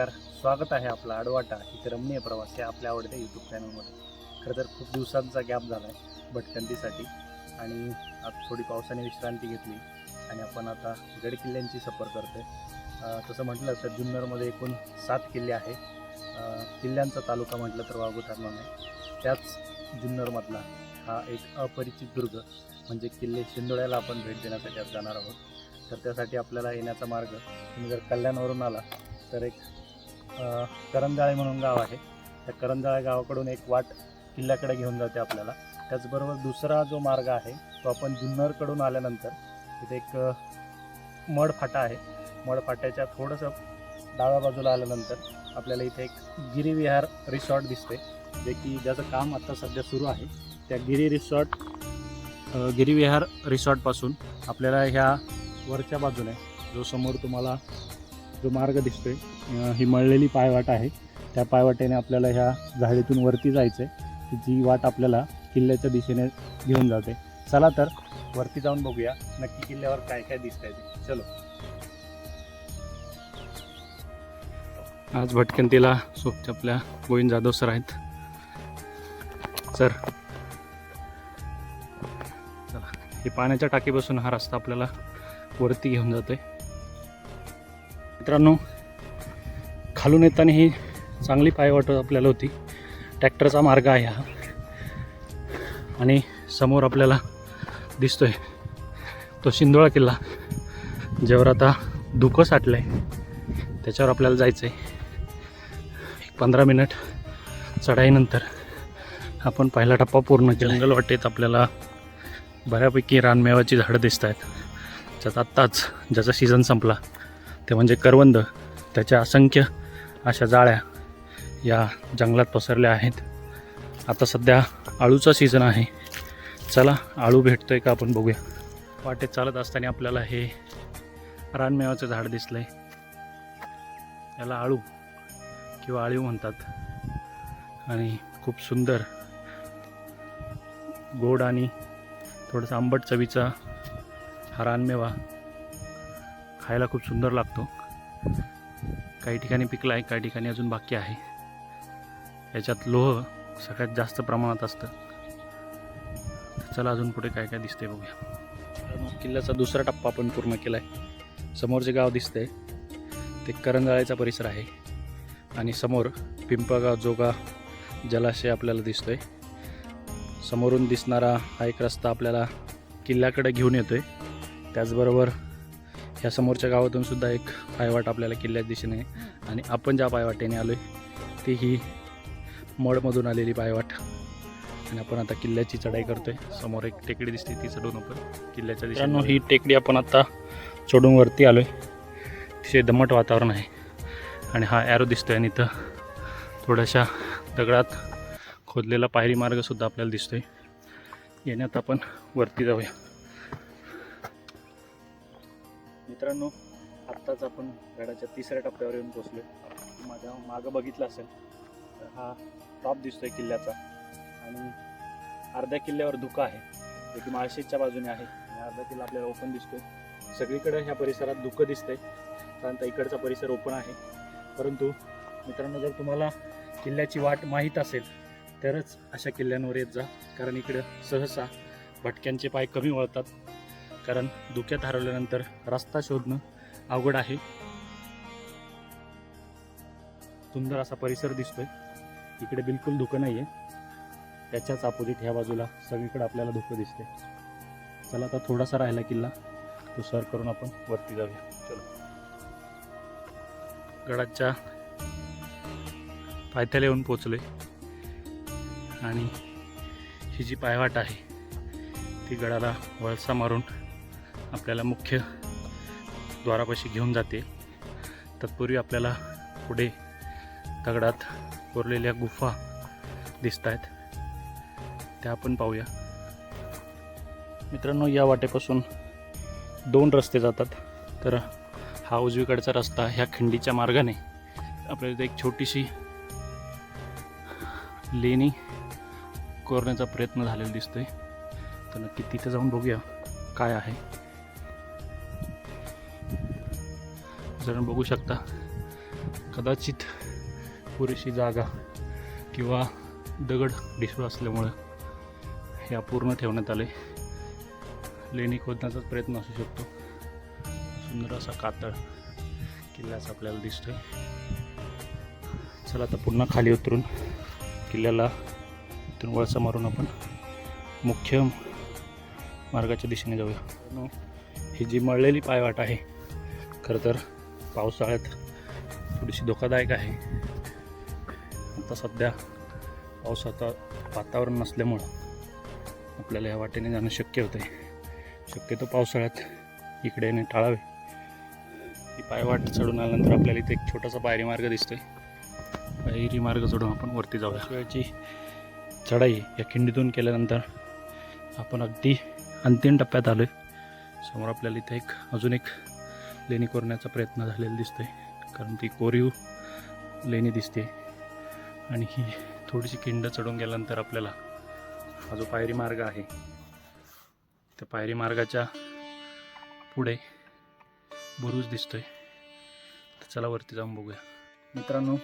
नमस्कार. स्वागत आहे आपला आडवाटा. इथे रमणीय प्रवास या आपल्या आवडत्या यूट्यूब चॅनलमध्ये खरं तर खूप दिवसांचा गॅप झाला आहे भटकंतीसाठी. आणि आज थोडी पावसाने विश्रांती घेतली. आणि आपण आता गड किल्ल्यांची सफर करतोय. आहे तसं म्हटलं तर जुन्नरमध्ये एकूण सात किल्ले आहे. किल्ल्यांचा तालुका म्हटलं तर वागू ठरणार नाही त्याच जुन्नरमधला हा एक अपरिचित दुर्ग म्हणजे किल्ले शिंदोळ्याला आपण भेट देण्यासाठी आज जाणार आहोत. तर त्यासाठी आपल्याला येण्याचा मार्ग तुम्ही जर कल्याणवरून आला तर एक करंजाळे म्हणून गाव आहे. त्या करंजाळे गावाकडून एक वाट किल्ल्याकडे घेऊन जाते आपल्याला. त्याचबरोबर दुसरा जो मार्ग आहे तो आपण जुन्नरकडून आल्यानंतर तिथे एक मडफाटा आहे. मडफाट्याच्या थोडंसं डाव्या बाजूला आल्यानंतर आपल्याला इथे एक गिरीविहार रिसॉर्ट दिसते. जे की ज्याचं काम आत्ता सध्या सुरू आहे. त्या गिरी रिसॉर्ट गिरिविहार गिरीविहार रिसॉर्टपासून आपल्याला ह्या वरच्या बाजूने जो समोर तुम्हाला जो मार्ग दिसतोय ही मळलेली पायवाट आहे. त्या पायवाटेने आपल्याला ह्या झाडीतून वरती जायचं आहे जी वाट आपल्याला किल्ल्याच्या दिशेने घेऊन जाते. चला तर वरती जाऊन बघूया नक्की किल्ल्यावर काय काय दिसतंय ते. चलो. आज भटकंतीला सोबत आपल्या गोविंद जाधव सर आहेत. सर. चला. हे पाण्याच्या टाकीपासून हा रस्ता आपल्याला वरती घेऊन जातोय. मित्रांनो खालून येताना ही चांगली पायवाट आपल्याला होती. ट्रॅक्टरचा मार्ग आहे हा. आणि समोर आपल्याला दिसतोय तो शिंदोळा किल्ला ज्यावर आता धुकं साठलं आहे त्याच्यावर आपल्याला जायचं आहे एक पंधरा मिनिट चढाईनंतर आपण पहिला टप्पा पूर्ण केला जंगल वाटेत आपल्याला बऱ्यापैकी रानमेवाची झाडं दिसत आहेत ज्याचा आत्ताच ज्याचा सीझन संपला. ते म्हणजे करवंद त्याच्या असंख्य अशा जाळ्या या जंगलात पसरल्या आहेत. आता सध्या आळूचा सीझन आहे. चला आळू आहे का आपण बघूया. वाटेत चालत असताना आपल्याला हे रानमेवाचं झाड दिसलंय. याला आळू किंवा आळीव म्हणतात. आणि खूप सुंदर गोड आणि थोडंसं आंबट चवीचा हा रानमेवा खायला खूप सुंदर लागतो. काही ठिकाणी पिकला आहे काही ठिकाणी अजून बाकी आहे. याच्यात लोह सगळ्यात जास्त प्रमाणात असतं. चला अजून पुढे काय काय दिसतंय बघूया. किल्ल्याचा दुसरा टप्पा आपण पूर्ण केला आहे समोर जे गाव दिसतंय ते करंजाळ्याचा परिसर आहे. आणि समोर पिंपळगाव जोगा जलाशय आपल्याला दिसतोय. समोरून दिसणारा हा एक रस्ता आपल्याला किल्ल्याकडे घेऊन येतोय. त्याचबरोबर ह्या समोरच्या गावातून सुद्धा एक पायवाट आपल्याला किल्ल्याच्या दिशेने आहे. आणि आपण ज्या पायवाटेने आलो आहे ती ही मडमधून आलेली पायवाट. आणि आपण आता किल्ल्याची चढाई करतोय. समोर एक टेकडी दिसते ती चढून आपण किल्ल्याच्या दिशेने ही टेकडी आपण आता चढून वरती आलो आहे अतिशय दमट वातावरण आहे. आणि हा ॲरो दिसतोय आणि इथं थोड्याशा दगडात खोदलेला पायरी मार्गसुद्धा आपल्याला दिसतोय. येण्यात आपण वरती जाऊया. मित्रांनो आत्ताच आपण गडाच्या तिसऱ्या टप्प्यावर येऊन पोचलो माझ्या मागं बघितलं असेल तर हा टॉप दिसतोय किल्ल्याचा. आणि अर्ध्या किल्ल्यावर धुका आहे. जे की माळशेजच्या बाजूने आहे. आणि अर्धा किल्ला आपल्याला ओपन दिसतोय. सगळीकडे ह्या परिसरात धुकं दिसतंय. कारण इकडचा परिसर ओपन आहे. परंतु मित्रांनो जर तुम्हाला किल्ल्याची वाट माहीत असेल तरच अशा किल्ल्यांवर येत जा. कारण इकडं सहसा भटक्यांचे पाय कमी वळतात. कारण धुक्यात हरवल्यानंतर रस्ता शोधणं अवघड आहे. सुंदर असा परिसर दिसतोय. इकडे बिलकुल धुकं नाही आहे त्याच्याच अपोजिट ह्या बाजूला सगळीकडे आपल्याला धुकं दिसते चला आता थोडासा राहिला किल्ला. तो सर करून आपण वरती जाऊया. चलो. गडाच्या पायथ्याला येऊन पोचलोय आणि ही जी पायवाट आहे ती गडाला वळसा मारून आपल्याला मुख्य द्वारापाशी घेऊन जाते. तत्पूर्वी आपल्याला पुढे दगडात कोरलेल्या गुफा दिसत आहेत त्या आपण पाहूया. मित्रांनो या वाटेपासून दोन रस्ते जातात. तर हा उजवीकडचा रस्ता ह्या खिंडीच्या मार्गाने. आपल्याला इथे एक छोटीशी लेणी कोरण्याचा प्रयत्न झालेला दिसतोय. तर नक्की तिथे जाऊन बघूया काय आहे. जर बघू शकता. कदाचित पुरेशी जागा किंवा दगड ढिसूळ असल्यामुळं हे अपूर्ण ठेवण्यात आले लेणी खोदण्याचाच प्रयत्न असू शकतो. सुंदर असा कातळ किल्ल्याच आपल्याला दिसतोय. चला आता पुन्हा खाली उतरून किल्ल्याला इथून वळसा मारून आपण मुख्य मार्गाच्या दिशेने जाऊया. ही जी मळलेली पायवाट आहे खरं तर पावसाळ्यात थोडीशी धोकादायक आहे. आता सध्या पावसाचं वातावरण नसल्यामुळं आपल्याला या वाटेने जाणं शक्य होतं आहे शक्यतो पावसाळ्यात इकडे येणे टाळावे. ही पायवाट चढून आल्यानंतर आपल्याला इथे एक छोटासा पायरी मार्ग दिसतोय. पायरी मार्ग चढून आपण वरती जाऊया. शिवायची चढाई या खिंडीतून केल्यानंतर आपण अगदी अंतिम टप्प्यात आलो आहे समोर आपल्याला इथे एक अजून एक लेणी कोरण्याचा प्रयत्न झालेला दिसतोय. कारण ती कोरीव लेणी दिसते. आणि ही थोडीशी खिंड चढून गेल्यानंतर आपल्याला हा जो पायरी मार्ग आहे त्या पायरी मार्गाच्या पुढे बुरुज दिसतोय. तर चला वरती जाऊन बघूया. मित्रांनो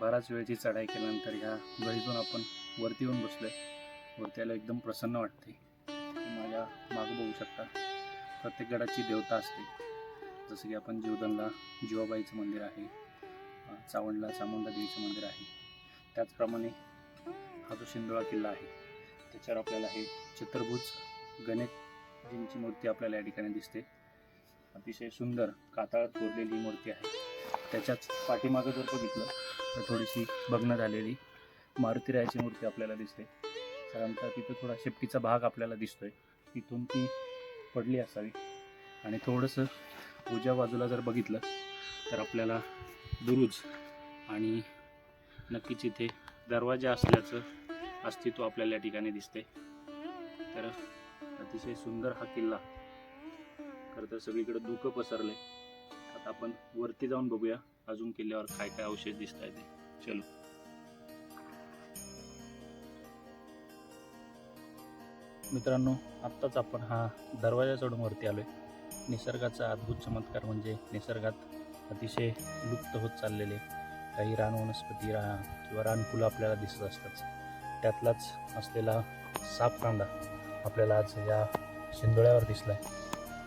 बराच वेळची चढाई केल्यानंतर ह्या गळीतून आपण वरती येऊन बसलोय. वरती यायला एकदम प्रसन्न वाटते. माझ्या मागं बघू शकता. प्रत्येक गडाची देवता असते. जसं की आपण जीवदनला जीवाबाईचं मंदिर आहे चावंडला चामुंडा देवीचं मंदिर आहे. त्याचप्रमाणे हा जो शिंदोळा किल्ला आहे त्याच्यावर आपल्याला हे चतुर्भुज गणेशजींची मूर्ती आपल्याला या ठिकाणी दिसते. अतिशय सुंदर कातळात कोरलेली मूर्ती आहे. त्याच्याच पाठीमागं जर बघितलं तर थोडीशी भग्न झालेली मारुतीरायाची मूर्ती आपल्याला दिसते. साधारणतः तिथं थोडा शेपटीचा भाग आपल्याला दिसतोय. तिथून ती पडली असावी. आणि थोडंसं उजव्या बाजूला जर बघितलं तर आपल्याला बुरुज आणि नक्कीच इथे दरवाजा असल्याचं अस्तित्व आपल्याला या ठिकाणी दिसते तर अतिशय सुंदर हा किल्ला. खरं तर सगळीकडे धुकं पसरले आता आपण वरती जाऊन बघूया अजून किल्ल्यावर काय काय अवशेष दिसत आहेत ते. चलो. मित्रांनो आत्ताच आपण हा दरवाजा चढून वरती आलोय. निसर्गाचा अद्भुत चमत्कार म्हणजे निसर्गात अतिशय लुप्त होत चाललेले काही रान वनस्पती रा किंवा रानफुलं आपल्याला दिसत असतात. त्यातलाच असलेला साप कांदा आपल्याला आज या शिंदोळ्यावर दिसला आहे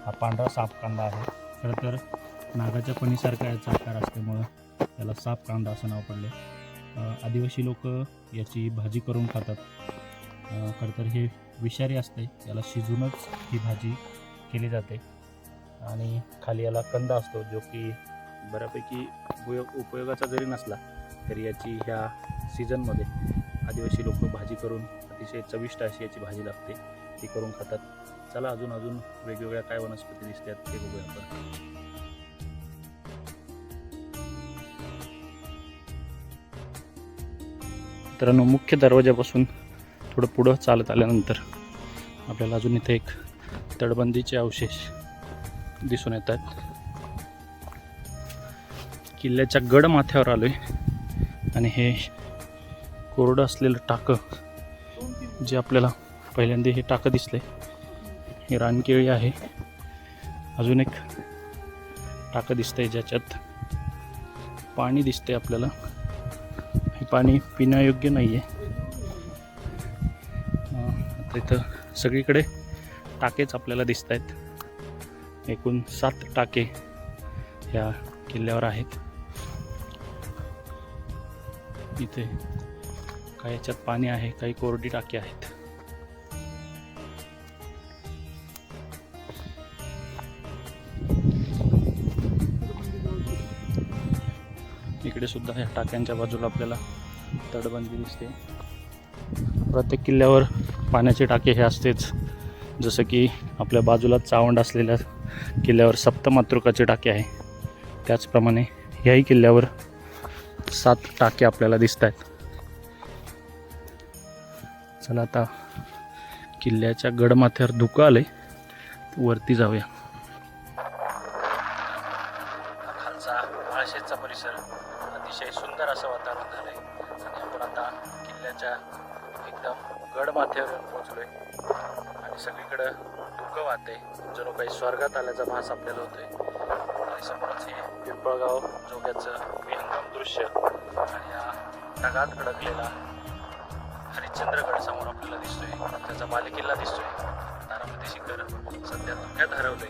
हा पांढरा साप कांदा आहे. खरं तर नागाच्या पणीसारखा याचा आकार असल्यामुळं त्याला साप कांदा असं नाव पडले आदिवासी लोक याची भाजी करून खातात. खरं तर हे विषारी असते याला शिजूनच ही भाजी केली जाते. आणि खाली याला कंदा असतो जो की बऱ्यापैकी उपयोग उपयोगाचा जरी नसला तरी याची ह्या सीझनमध्ये आदिवासी लोक भाजी करून अतिशय चविष्ट अशी याची भाजी लागते. ती करून खातात. चला अजून अजून वेगवेगळ्या काय वनस्पती दिसतात ते बघूया आपण. मित्रांनो मुख्य दरवाजापासून थोडं पुढं चालत आल्यानंतर आपल्याला अजून इथे एक तटबंदीचे अवशेष दिसून येतात. किल्ल्याच्या गड माथ्यावर आलोय. आणि हे कोरडं असलेलं टाकं जे आपल्याला पहिल्यांदा हे टाकं दिसले हे रानकेळी आहे. अजून एक टाकं दिसतंय ज्याच्यात पाणी दिसतंय आपल्याला. हे पाणी पिण्यायोग्य नाही आहे इथं सगळीकडे टाकेच आपल्याला दिसत आहेत एकूण सात टाके ह्या किल्ल्यावर आहेत. इथे काही याच्यात पाणी आहे काही कोरडी टाके आहेत. इकडे सुद्धा ह्या टाक्यांच्या बाजूला आपल्याला तटबंदी दिसते. प्रत्येक किल्ल्यावर पाण्याचे टाके हे असतेच. जसं की आपल्या बाजूला चावंड असलेल्या किल्ल्यावर सप्तमातृकाचे टाके आहे. त्याचप्रमाणे ह्याही किल्ल्यावर सात टाके आपल्याला दिसत आहेत चला आता किल्ल्याच्या गडमाथ्यावर धुकं आलंय. वरती जाऊया. खालचा आळशेचा परिसर अतिशय सुंदर असं वातावरण झालंय. आणि आपण आता किल्ल्याच्या एकदम गडमाथ्यावर पोहोचलो पोहोचलोय. आणि सगळीकडं धुकं वाहते. जणू काही स्वर्गात आल्याचा भास आपल्याला होतोय. आणि समोरच हे पिंपळगाव जोग्याचं विहंगम दृश्य. आणि हा ढगात अडकलेला हरिश्चंद्रगड समोर आपल्याला दिसतोय. त्याचा बालेकिल्ला दिसतोय. तारामती शिखर सध्या धोक्यात हरवलंय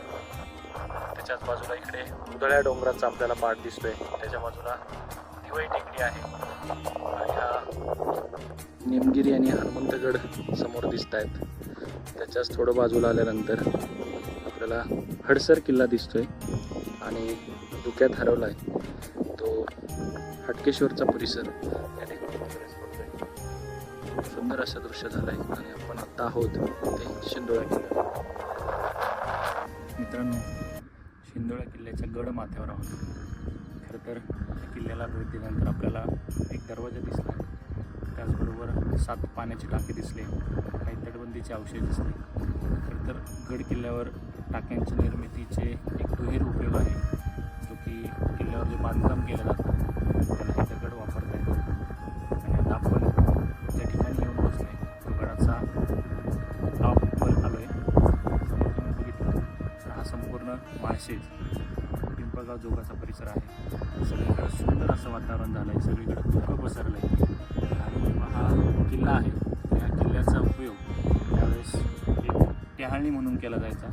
त्याच्याच बाजूला इकडे उदळ्या डोंगराचा आपल्याला पाठ दिसतोय. त्याच्या बाजूला दिवाई टेकडी आहे. आणि हा निमगिरी आणि हनुमंतगड समोर दिसत आहेत त्याच्याच थोडं बाजूला आल्यानंतर आपल्याला हडसर किल्ला दिसतोय आणि धुक्यात हरवला आहे तो हटकेश्वरचा परिसर. या ठिकाणी सुंदर असं दृश्य झालं आहे आणि आपण आत्ता आहोत ते शिंदोळा किल्ला. मित्रांनो शिंदोळा किल्ल्याच्या गड माथ्यावर आहोत. खरं तर किल्ल्याला भेट दिल्यानंतर आपल्याला एक दरवाजा दिसला. त्याचबरोबर सात पाण्याची टाके दिसले. काही तटबंदीचे अवशेष दिसले. खरं तर गड किल्ल्यावर टाक्यांच्या निर्मितीचे एक दुहेर उपयोग आहे. जो की किल्ल्यावर जे बांधकाम केलं जातं त्याला हे दगड वापरता येतो. आणि आता आपण ज्या ठिकाणी येऊन बसले गडाचा टॉपवर आलो आहे समोर तुम्ही बघितलं तर हा संपूर्ण माळशेज पिंपळगाव जोगाचा परिसर आहे. सगळीकडे सुंदर असं वातावरण झालं आहे सगळीकडे धुकं पसरलं आहे टेहाळणी म्हणून केला जायचा.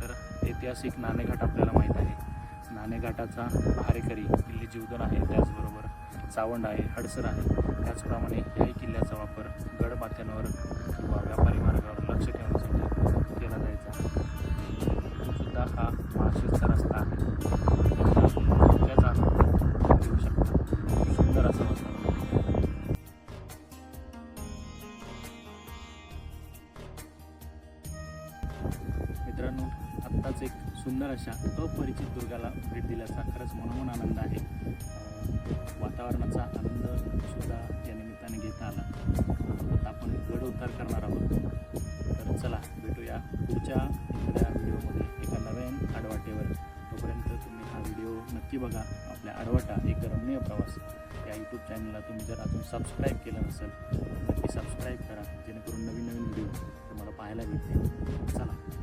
तर ऐतिहासिक नाणेघाट आपल्याला माहीत आहे. नाणेघाटाचा पहारेकरी किल्ले जीवधन आहे. त्याचबरोबर चावंड आहे हडसर आहे. त्याचप्रमाणे याही किल्ल्याचा वापर गडमाथ्यांवर किंवा व्यापारी मार्गावर लक्ष ठेवण्यासाठी केला जायचा. सुद्धा हा माळशेजचा रस्ता अशा अपरिचित दुर्गाला भेट दिल्याचा खरंच मनोमन आनंद आहे. वातावरणाचा आनंद सुद्धा या निमित्ताने घेता आला. आता आपण गड उतार करणार आहोत. तर चला भेटूया पुढच्या एखाद्या व्हिडिओमध्ये. एका नव्यान आडवाटेवर. तोपर्यंत तुम्ही हा व्हिडिओ नक्की बघा. आपल्या आडवाटा एक रमणीय प्रवास. या यूट्यूब चॅनलला तुम्ही जर अजून सबस्क्राईब केलं नसेल तर नक्की सबस्क्राईब करा. जेणेकरून नवीन नवीन व्हिडिओ तुम्हाला पाहायला भेटतील. चला.